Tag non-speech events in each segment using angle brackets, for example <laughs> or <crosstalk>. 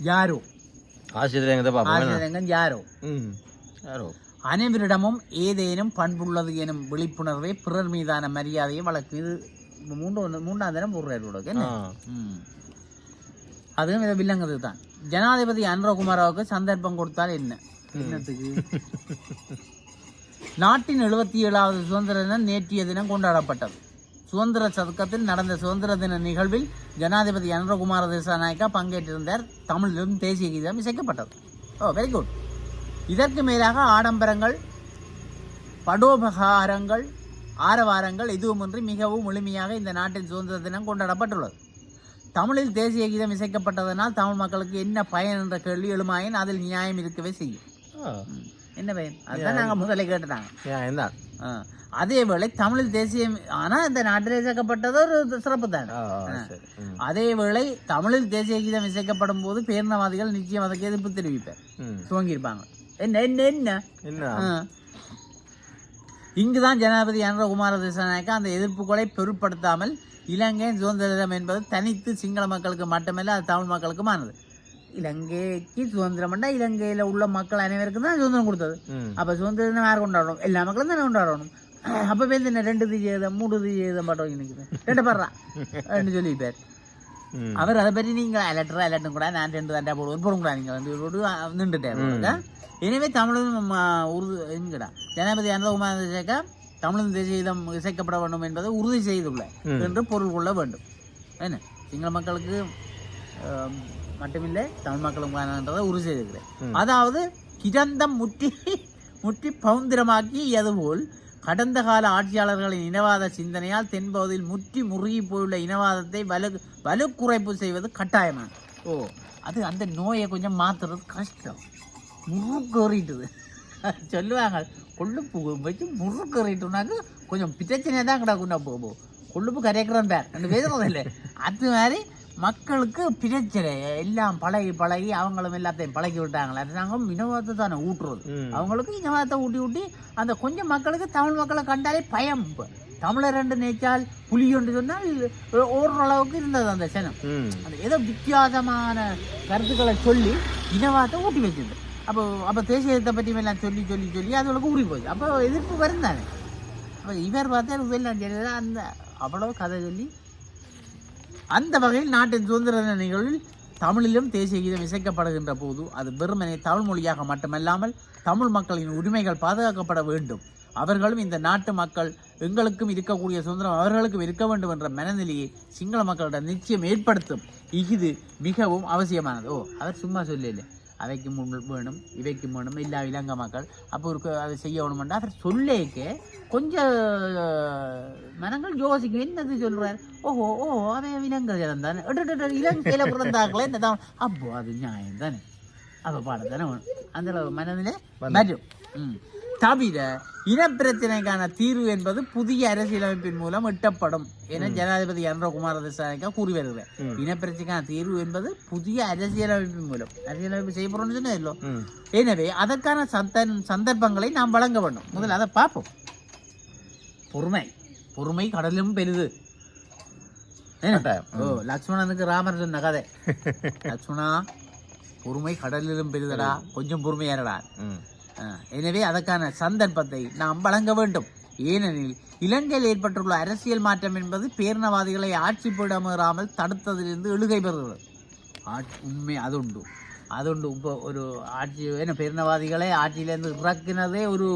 யாரோ? ஆசிரியரங்கம் யாரோ? யாரோ? அனைவரிடமும் ஏதேனும் பண்புள்ளது எனும் விழிப்புணர்வை பிறர் மீதான மரியாதையை வளர்க்கும் இது மூன்று மூன்றாம் தினம் ம். அதுவும் இதை வில்லங்கிறது தான். ஜனாதிபதி அனுரகுமாராவுக்கு சந்தர்ப்பம் கொடுத்தால் என்ன? என்னத்துக்கு? நாட்டின் எழுபத்தி ஏழாவது சுதந்திர தினம் நேற்றைய தினம் கொண்டாடப்பட்டது. சுதந்திர சதுக்கத்தில் நடந்த சுதந்திர தின நிகழ்வில் ஜனாதிபதி அனுரகுமார திசாநாயக்கா பங்கேற்றிருந்தார். தமிழிலும் தேசிய கீதம் இசைக்கப்பட்டது. ஓ வெரி குட் இதற்கு மேலாக ஆடம்பரங்கள் படோபகாரங்கள் ஆரவாரங்கள் எதுவுமின்றி மிகவும் முழுமையாக இந்த நாட்டின் சுதந்திர தினம் கொண்டாடப்பட்டுள்ளது. தமிழில் தேசிய கீதம் இசைக்கப்பட்டதனால் தமிழ் மக்களுக்கு என்ன பயன் என்ற கேள்வி எழுமாயின் அதில் நியாயம் இருக்கவே செய்யும். என்ன பயன்? அதுதான் நாங்கள் முதல்ல கேட்டுட்டாங்க. அதே வேளை தமிழில் தேசியம் ஆனால் இந்த நாட்டில் இசைக்கப்பட்டது ஒரு சிறப்பு தானே. அதே வேளை தமிழில் தேசிய கீதம் இசைக்கப்படும் போது பேரினவாதிகள் நிச்சயம் அதுக்கு எதிர்ப்பு தெரிவிப்பார் துவங்கியிருப்பாங்க. என்ன என்ன என்ன. இங்குதான் ஜனாதிபதி அனுரகுமார திசாநாயக்கா அந்த எதிர்ப்புகளை பொருட்படுத்தாமல் இலங்கையின் சுதந்திர தினம் என்பது தனித்து சிங்கள மக்களுக்கு மட்டுமல்ல அது தமிழ் மக்களுக்குமானது. இலங்கைக்கு சுதந்திரம் பண்ணா இலங்கையில உள்ள மக்கள் அனைவருக்கும் தான் சுதந்திரம் கொடுத்தது. அப்ப சுதந்திர தினம் யார் கொண்டாடணும்? எல்லா மக்களும் தானே கொண்டாடணும். அப்ப பேருந்து என்ன ரெண்டு தீஜம் மூணு தீஜம் பாட்டு நினைக்கிறேன் ரெண்டு படுறா ரெண்டு சொல்லிப்பார் அவர் அதை பற்றி நீங்கள் அலட்டுற அலட்டும் கூட நான் ரெண்டு தண்டா போடுவோம் போடும் கூட நீங்கள் வந்து போட்டு நின்றுட்டேன் எனவே தமிழும் உருது எங்கடா ஜனாதிபதி அனுரகுமார் சேர்க்க தமிழும் தேசியம் இசைக்கப்பட வேண்டும் என்பதை உறுதி செய்துள்ள. என்று பொருள் கொள்ள வேண்டும். என்ன? சிங்கள மக்களுக்கு மட்டுமில்லை தமிழ் மக்களும் உறுதி செய்திருக்கிறேன். அதாவது கிடந்தம் முற்றி முற்றி பவுந்திரமாக்கி போல் கடந்த கால ஆட்சியாளர்களின் இனவாத சிந்தனையால் தென்பகுதியில் முற்றி முறுகி போயுள்ள இனவாதத்தை வலு வலுக்குறைப்பு செய்வது கட்டாயமான ஓ. அது அந்த நோயை கொஞ்சம் மாத்துறது கஷ்டம். முறுக்கேறிட்டுது. <laughs> சொல்லுவாங்க கொள்ளுப்பு வச்சு முறுக்கேறிட்டுனாக்க கொஞ்சம் பிரச்சனை தான் கிடக்குன்னா போகும் கொள்ளுப்பு கரைக்கிறோம் பேர். ரெண்டு பேசுறது இல்லை. அது மாதிரி மக்களுக்கு பிரச்சனை. எல்லாம் பழகி பழகி அவங்களும் எல்லாத்தையும் பழகி விட்டாங்களே. அரசாங்கம் இனவாதத்தை தானே ஊட்டுறது. அவங்களுக்கு இனவாதத்தை ஊட்டி ஊட்டி அந்த கொஞ்சம் மக்களுக்கு தமிழ் மக்களை கண்டாலே பயம். தமிழர் ரெண்டு நேச்சால் புலி ஒன்று சொன்னால் ஓரளவுக்கு இருந்தது அந்த சனம் அந்த ஏதோ வித்தியாசமான கருத்துக்களை சொல்லி இனவாதத்தை ஊட்டி வச்சது. அப்போ அப்போ தேசியத்தை பற்றி எல்லாம் சொல்லி சொல்லி சொல்லி அதுகளுக்கு ஊறி போச்சு. அப்போ எதிர்ப்பு வரும் தானே அப்போ இவர் பார்த்தா எனக்கு எல்லாம் அந்த அவ்வளோ கதை சொல்லி அந்த வகையில் நாட்டின் சுதந்திர தின நிகழ்வில் தமிழிலும் தேசிய கீதம் இசைக்கப்படுகின்ற போது அது வெறுமனே தமிழ் மொழியாக மட்டுமல்லாமல் தமிழ் மக்களின் உரிமைகள் பாதுகாக்கப்பட வேண்டும். அவர்களும் இந்த நாட்டு மக்கள் எங்களுக்கும் இருக்கக்கூடிய சுதந்திரம் அவர்களுக்கும் இருக்க வேண்டும் என்ற மனநிலையை சிங்கள மக்களிடம் நிச்சயம் ஏற்படுத்தும். இது மிகவும் அவசியமானது. ஓ அவர் சும்மா சொல்லல அவைக்கு முன் வேணும் இவைக்கு வேணும் எல்லா இலங்கை மக்கள் அப்போ ஒரு அதை செய்ய வேணுமெண்டா அவர் சொல்லேக்க கொஞ்சம் மனங்கள் யோசிக்கும் என்னது சொல்றார் ஓஹோ ஓ அவன் இலங்கை தானே எடு, இலங்கையில பிறந்தாக்களே இந்த தமிழ் அப்போ அது நியாயம் தானே அப்போ பாடம் தானே வேணும் அந்த மனதிலே மாற்றும் ம். தவிர இனப்பிரச்சனைக்கான தீர்வு என்பது புதிய அரசியலமைப்பின் மூலம் எட்டப்படும் என ஜனாதிபதி அனுரகுமார திசாநாயக்கா கூறி வருகிறார். இனப்பிரச்சனைக்கான தீர்வு என்பது புதிய அரசியலமைப்பின் மூலம். அரசியலமைப்பு செய்யப்படும்னு சொன்னதில்லோ ம். எனவே அதற்கான சந்தன் சந்தர்ப்பங்களை நாம் வழங்க வேண்டும். முதல்ல அதை பார்ப்போம். பொறுமை. பொறுமை கடலும் பெரிது. ஓ லக்ஷ்மணனுக்கு ராமர் சொன்ன கதை. <laughs> லக்ஷ்மணா பொறுமை கடலிலும் பெரிதடா கொஞ்சம் ஆ, எனவே அதற்கான சந்தர்ப்பத்தை நாம் வழங்க வேண்டும். ஏனெனில் இலங்கையில் ஏற்பட்டுள்ள அரசியல் மாற்றம் என்பது பேரினவாதிகளை ஆட்சி போடாமல் தடுத்ததிலிருந்து எழுகை பெறுகிறது. உண்மை அதுண்டு அதுண்டு இப்போ ஒரு ஆட்சி என்ன பேரினவாதிகளை ஆட்சியிலேருந்து இறக்கினதே ஒரு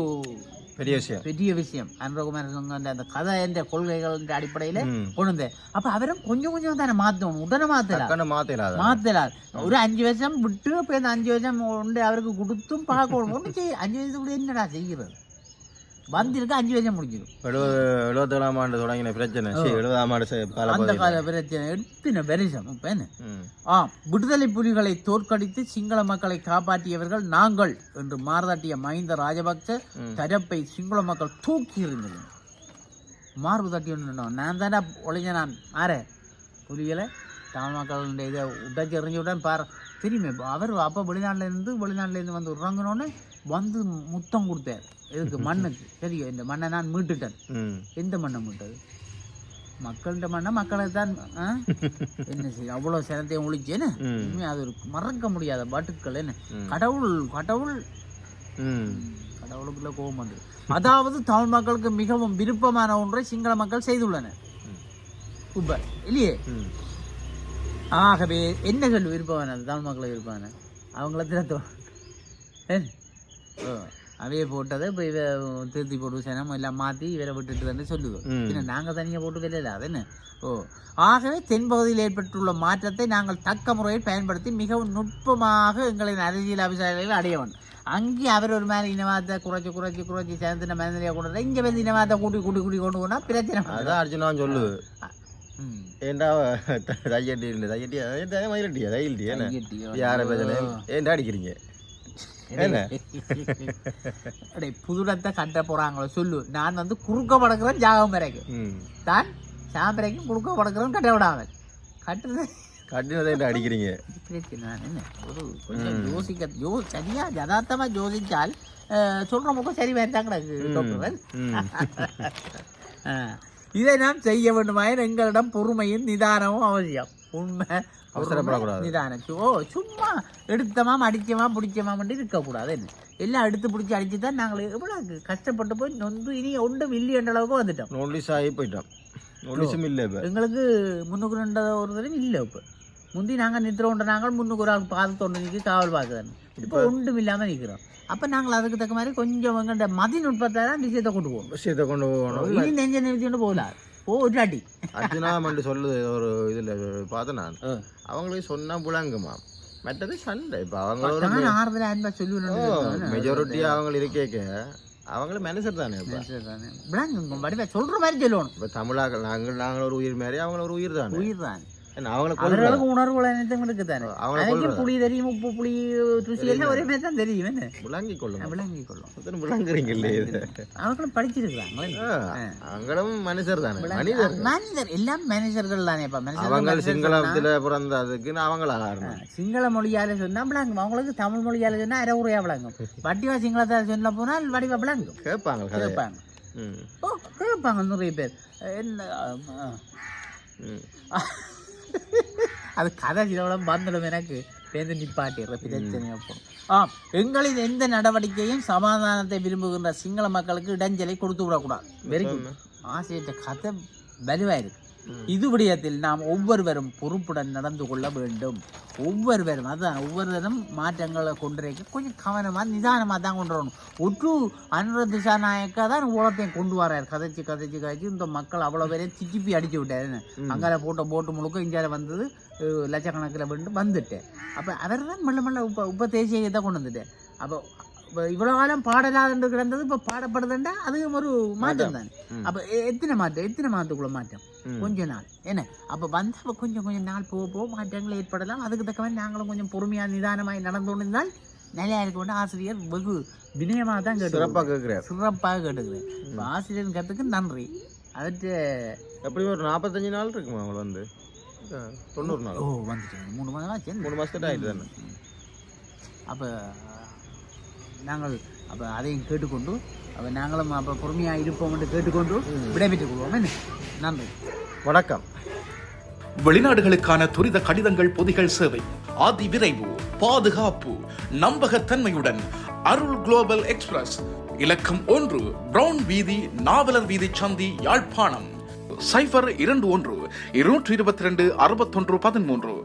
பெரிய விஷயம். பெரிய விஷயம். அனுரகுமார சங்கம் அந்த கதை என்ற கொள்கைகளின் அடிப்படையில் கொண்டு அப்போ அவரும் கொஞ்சம் கொஞ்சம் தானே மாற்றணும் உடனே மாற்றலாம் டக்குன்னு மாத்திராத மாத்தலார் ஒரு அஞ்சு வருஷம் விட்டு இப்போ இந்த அஞ்சு வருஷம் உண்டு அவருக்கு கொடுத்தும் பார்க்கணும் அஞ்சு வருஷத்துக்குள்ள என்னடா செய்கிறது? வந்திருக்கு அஞ்சு வருஷம் முடிஞ்சிடும். எழுபது எழுபத்தேழாம் ஆண்டு தொடங்கின பிரச்சனை. சரி எழுபதாம் ஆண்டு அந்த. கால பிரச்சனை எத்தனை வருஷம் இப்போ என்ன? ஆ விடுதலை புலிகளை தோற்கடித்து சிங்கள மக்களை காப்பாற்றியவர்கள் நாங்கள் என்று மாறுதட்டிய மஹிந்த ராஜபக்ச. தரப்பை சிங்கள மக்கள் தூக்கி இருந்தனர் மார்பு தட்டி நான் தானே ஒளிஞ்ச நான். ஆரே புலிகளை தமிழ் மக்களுடைய இதை உடச்சி எறிஞ்சுவிட்டேன் பாரு. தெரியுமே அவர் அப்போ வெளிநாட்டுல இருந்து வெளிநாட்டுல இருந்து வந்து இறங்கினோடனே வந்து முத்தம் கொடுத்தார். எதுக்கு? <laughs> மண்ணுக்கு தெரியும். இந்த மண்ணை நான் மீட்டுட்டேன். எந்த மண்ணை மீட்டது? மக்கள்கிட்ட மண்ணா? மக்களை தான்? <laughs> என்ன செய்ய? அவ்வளோ சிரத்தையும் ஒழிச்சேன்னு அது ஒரு மறக்க முடியாத பாட்டுக்கள் என்ன. கடவுள் கடவுள். கடவுளுக்குள்ள கோபம் வந்து. அதாவது தமிழ் மக்களுக்கு மிகவும் விருப்பமான ஒன்றை சிங்கள மக்கள் செய்துள்ளனர். இப்ப இல்லையே? ஆகவே என்ன சொல்லு விருப்பமானது? தமிழ் மக்களுக்கு விருப்பமான அவங்கள திறத்தோ ஓ. அவைய போட்டதை இப்போ இவ திருத்தி போட்டு சனம் எல்லாம் மாற்றி இவரை விட்டுட்டு வந்து சொல்லுது ம். பின்ன நாங்கள் தனியாக போட்டு அது என்ன ஓ ஆகவே தென்பகுதியில் ஏற்பட்டுள்ள மாற்றத்தை நாங்கள் தக்க முறையில் பயன்படுத்தி மிகவும் நுட்பமாக எங்களின் அரசியல் அபிசாரிகளை அடைய வேண்டும் அங்கே அவர் ஒரு மாதிரி இனவாதத்தை குறைச்சி குறைச்சி குறைச்சி சேர்ந்து மனிதனையாக கொண்டு வந்தா, இங்கே வந்து இனவாதத்தை கூட்டி கூட்டி கூட்டி கொண்டு போனால் பிரச்சனை. அதான் அர்ஜுனான் சொல்லுது. ஏண்டா தையட்டி இல்லை தையட்டி மயிலட்டியா தையல்ட்டியா என்ன. யார பிரச்சனை ஏன்டா அடிக்கிறீங்க அடே, புதுடத்தை கட்ட போறாங்களோ சொல்லு. நான் வந்து குறுக்க படக்கிறேன் ஜாகம் ம். தான் சாம்பரைக்கும் குறுக்க படக்கிறேன் கட்ட விடாமல் கட்டுறது அடிக்கிறீங்க? நான் என்ன ஒரு கொஞ்சம் யோசிக்க யோ சரியா யதார்த்தமா யோசிச்சால் சொல்ற முகம் சரி வேண்டாம் கிடக்கு இதை நாம் செய்ய வேண்டுமாயின் எங்களிடம் பொறுமையும் நிதானமும் அவசியம். உண்மை. அவசரப்படக்கூடாது. நிதானம். ஓ சும்மா எடுத்தமாம் அடிச்சமா பிடிச்சமா மட்டும் இருக்கக்கூடாது. என்ன? எல்லாம் எடுத்து பிடிச்சி அடிச்சு தான் நாங்கள் எவ்வளோ கஷ்டப்பட்டு போய் நொந்து இனி ஒன்றும் இல்லை என்ற அளவுக்கு வந்துட்டோம். நோட்டீஸ் ஆகி போயிட்டான் நோட்டீஸும் இல்லை இப்போ. எங்களுக்கு முன்னுக்கு ரெண்டு ஒரு தடவை இல்லை இப்போ. முந்தி நாங்கள் நித்திர ஒன்று நாங்கள் முன்னுக்கு ஒரு ஆள் பாது தொண்டு நிற்க காவல் பார்க்குறேன் இப்போ ஒன்றும் இல்லாமல் நிற்கிறோம் அப்போ நாங்கள் அதுக்கு தக்க மாதிரி கொஞ்சம் எங்கள்கிட்ட மதிநுட்பத்தை தான் விஷயத்தை கொண்டு போவோம். விஷயத்தை கொண்டு போகணும். இனி நெஞ்ச நிறுத்தி கொண்டு போகலாம் ஓ ஒரு அடி அர்ஜுனா மண்டு சொல்லுது ஒரு இதில் பார்த்தேன் நான். அவங்களுக்கு சொன்னா புழங்குமா மற்றது சண்டை. இப்போ அவங்க ஒரு தான் ஆறுதல் அன்பா சொல்லி மெஜாரிட்டி அவங்க இருக்கேக்க அவங்களும் மேனேஜர் தானே இப்போ? சொல்ற மாதிரி சொல்லணும். இப்போ தமிழாக்கள் நாங்கள் நாங்கள் ஒரு உயிர் மாதிரி அவங்க ஒரு உயிர் தானே? உயிர் தான். அவங்கள அவர்களுக்கு உணர்வுகள் அனைத்தும் இருக்கு தானே அவங்கள அதுக்கு கொள்றோம் புளி தெரியும் உப்பு புளி ருசி எல்லாம் ஒரே மாதிரி தான் தெரியும் என்ன? விளங்கி கொள்ளுங்க. விளங்கி கொள்ளும். அத்தனை விளங்குறீங்களே இது. அவர்களும் படிச்சிருக்கிறாங்களே அவங்களும் மனுஷர் தானே. மனிதர். மேனேஜர் எல்லாம் மேனேஜர்கள் தானே இப்ப. அவங்க சிங்களத்துல பிறந்ததுக்குன்னு அவங்கள காரணம் சிங்கள மொழியால சொன்னா விளங்கும். அவங்களுக்கு தமிழ் மொழியால சொன்னா அரை உரையா விளங்கும். வட்டிவா சிங்களத்தால் சொல்ல போனால் வடிவா விளங்கும். கேட்பாங்க கதை. கேட்பாங்க. ம். ஓ கேட்பாங்க நிறைய பேர். என்ன அது கதை சிலவளம் வந்துடும் எனக்கு. பேருந்து நிப்பாட்டிடுற பிரச்சனை அப்போ. ஆம் எங்களின் எந்த நடவடிக்கையும் சமாதானத்தை விரும்புகின்ற சிங்கள மக்களுக்கு இடைஞ்சலை கொடுத்து விடக்கூடாது. வெரி குட் ஆசிரியர் கதை வலுவாயிருக்கு இது விடயத்தில் நாம் ஒவ்வொருவரும் பொறுப்புடன் நடந்து கொள்ள வேண்டும். ஒவ்வொருவரும் அதான் ஒவ்வொருவரும் மாற்றங்களை கொண்டிருக்க கொஞ்சம் கவனமாக நிதானமாக தான் கொண்டு வரணும். ஒற்று அனுர திசாநாயக்கா தான் உலகத்தையும் கொண்டு வரார். கதைச்சு கதைச்சு கதைச்சு இந்த மக்கள் அவ்வளோ பேரையும் திட்டிப்பி அடிச்சு விட்டாரு. அங்கால போட்ட போட்டு முழுக்க இந்தியால வந்தது லட்சக்கணக்கில் வந்து வந்துட்டேன் அப்போ அவர் தான் மெல்ல மெல்ல உப்ப உப்ப தேசியத்தை கொண்டு வந்துட்டேன் அப்போ இப்போ இவ்வளோ காலம் பாடலாது கிடந்தது இப்போ பாடப்படுதுண்டா அதுவும் ஒரு மாற்றம் தானே. அப்போ எத்தனை மாற்றம் எத்தனை மாதத்துக்குள்ள மாற்றம். கொஞ்ச நாள். என்ன? அப்போ வந்து கொஞ்சம் கொஞ்சம் நாள் போக போக மாற்றங்கள் ஏற்படலாம். அதுக்கு தக்க மாதிரி நாங்களும் கொஞ்சம் பொறுமையாக நிதானமாக நடந்து கொண்டிருந்தால் நல்லா இருக்கும் ஆசிரியர் வெகு வினயமாக தான் கேட்டு சிறப்பாக கேட்குறேன் சிறப்பாக கேட்டுக்கிறேன் இப்போ ஆசிரியர் கற்றுக்கு நன்றி. அதற்கு எப்படி ஒரு நாற்பத்தஞ்சு நாள் இருக்குமா அவங்கள வந்து? தொண்ணூறு நாள். ஓ வந்துட்டேன் மூணு மாதம் ஆச்சு. மூணு மாசத்துக்கு ஆயிட்டு தானே. அப்போ நாங்கள் அப்போ அதையும் கேட்டுக்கொண்டு அப்போ நாங்களும் அப்போ பொறுமையாக இருப்போம் என்று கேட்டுக்கொண்டு விடைபெற்றுக் கொள்வோம். என்ன? நன்றி. வணக்கம். வெளிநாடுகளுக்கான துரித கடிதங்கள் பொதிகள் சேவை. அதி விரைவு பாதுகாப்பு நம்பகத்தன்மையுடன் அருள் குளோபல் எக்ஸ்பிரஸ். இலக்கம் ஒன்று பிரவுன் வீதி நாவலர் வீதி சந்தி யாழ்ப்பாணம். சைபர் இரண்டு ஒன்று இருநூற்றி இருபத்தி ரெண்டு அறுபத்தொன்று பதிமூன்று.